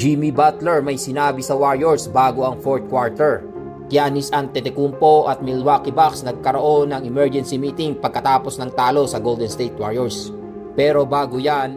Jimmy Butler may sinabi sa Warriors bago ang fourth quarter. Giannis Antetokounmpo at Milwaukee Bucks nagkaroon ng emergency meeting pagkatapos ng talo sa Golden State Warriors. Pero bago yan,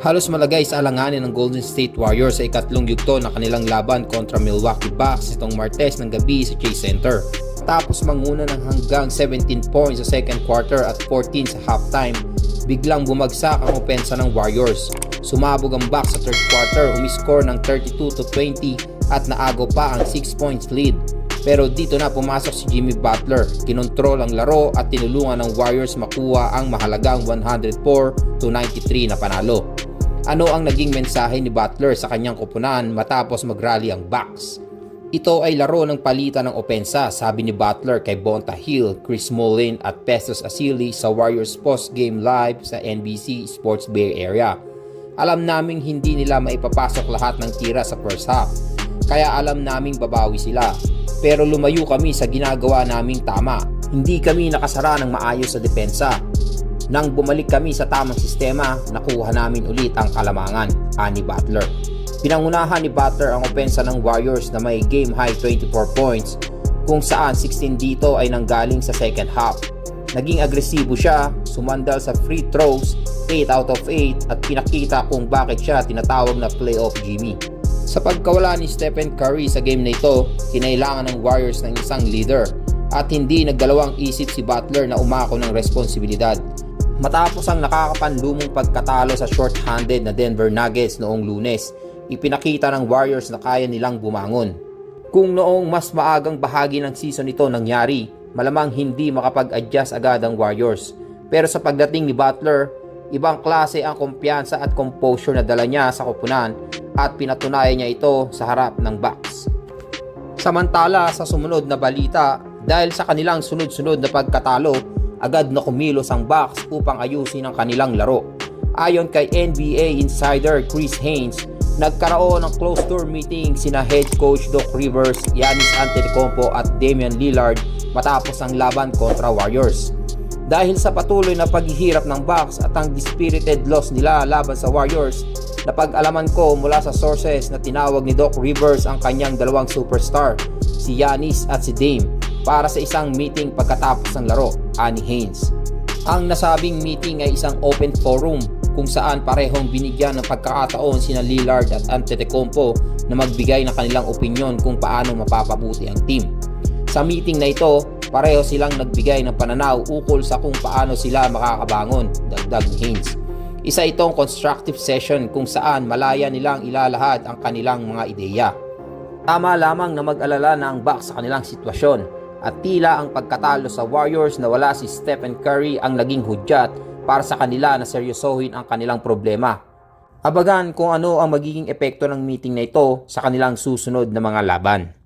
halos malagay sa alanganin ng Golden State Warriors sa ikatlong yugto na kanilang laban kontra Milwaukee Bucks itong Martes ng gabi sa Chase Center. Tapos manguna ng hanggang 17 points sa second quarter at 14 sa halftime, biglang bumagsak ang opensa ng Warriors. Sumabog ang Bucks sa third quarter, umiscore ng 32 to 20 at naago pa ang 6 points lead. Pero dito na pumasok si Jimmy Butler, kinontrol ang laro at tinulungan ng Warriors makuha ang mahalagang 104 to 93 na panalo. Ano ang naging mensahe ni Butler sa kanyang kupunan matapos mag-rally ang Bucks? Ito ay laro ng palitan ng opensa, sabi ni Butler kay Bonta Hill, Chris Mullin at Pestos Asili sa Warriors post-game live sa NBC Sports Bay Area. Alam naming hindi nila maipapasok lahat ng tira sa first half, kaya alam naming babawi sila. Pero lumayo kami sa ginagawa naming tama. Hindi kami nakasara ng maayos sa depensa. Nang bumalik kami sa tamang sistema, nakuha namin ulit ang kalamangan, ani Butler. Pinangunahan ni Butler ang opensa ng Warriors na may game high 24 points kung saan 16 dito ay nanggaling sa second half. Naging agresibo siya, sumandal sa free throws, 8 out of 8 at pinakita kung bakit siya tinatawag na playoff Jimmy. Sa pagkawala ni Stephen Curry sa game na ito, kinailangan ng Warriors ng isang leader at hindi nagdalawang isip si Butler na umako ng responsibilidad. Matapos ang nakakapanlumong pagkatalo sa short-handed na Denver Nuggets noong lunes, ipinakita ng Warriors na kaya nilang bumangon. Kung noong mas maagang bahagi ng season ito nangyari, malamang hindi makapag-adjust agad ang Warriors. Pero sa pagdating ni Butler, ibang klase ang kumpiyansa at composure na dala niya sa kupunan at pinatunayan niya ito sa harap ng Bucks. Samantala sa sumunod na balita, dahil sa kanilang sunod-sunod na pagkatalo, agad na kumilos ang Bucks upang ayusin ang kanilang laro. Ayon kay NBA insider Chris Haynes, nagkaroon ng closed door meeting sina head coach Doc Rivers, Giannis Antetokounmpo at Damian Lillard matapos ang laban kontra Warriors. Dahil sa patuloy na paghihirap ng Bucks at ang dispirited loss nila laban sa Warriors, napag-alaman ko mula sa sources na tinawag ni Doc Rivers ang kanyang dalawang superstar, si Giannis at si Dame, para sa isang meeting pagkatapos ng laro, ani Haynes. Ang nasabing meeting ay isang open forum kung saan parehong binigyan ng pagkakataon sina Lillard at Antetokounmpo na magbigay ng kanilang opinyon kung paano mapapabuti ang team. Sa meeting na ito, pareho silang nagbigay ng pananaw ukol sa kung paano sila makakabangon, dagdag ni Haynes. Isa itong constructive session kung saan malaya nilang ilalahad ang kanilang mga ideya. Tama lamang na mag-alala na ang Bucks sa kanilang sitwasyon at tila ang pagkatalo sa Warriors na wala si Stephen Curry ang naging hudyat para sa kanila na seryosohin ang kanilang problema. Abagan kung ano ang magiging epekto ng meeting na ito sa kanilang susunod na mga laban.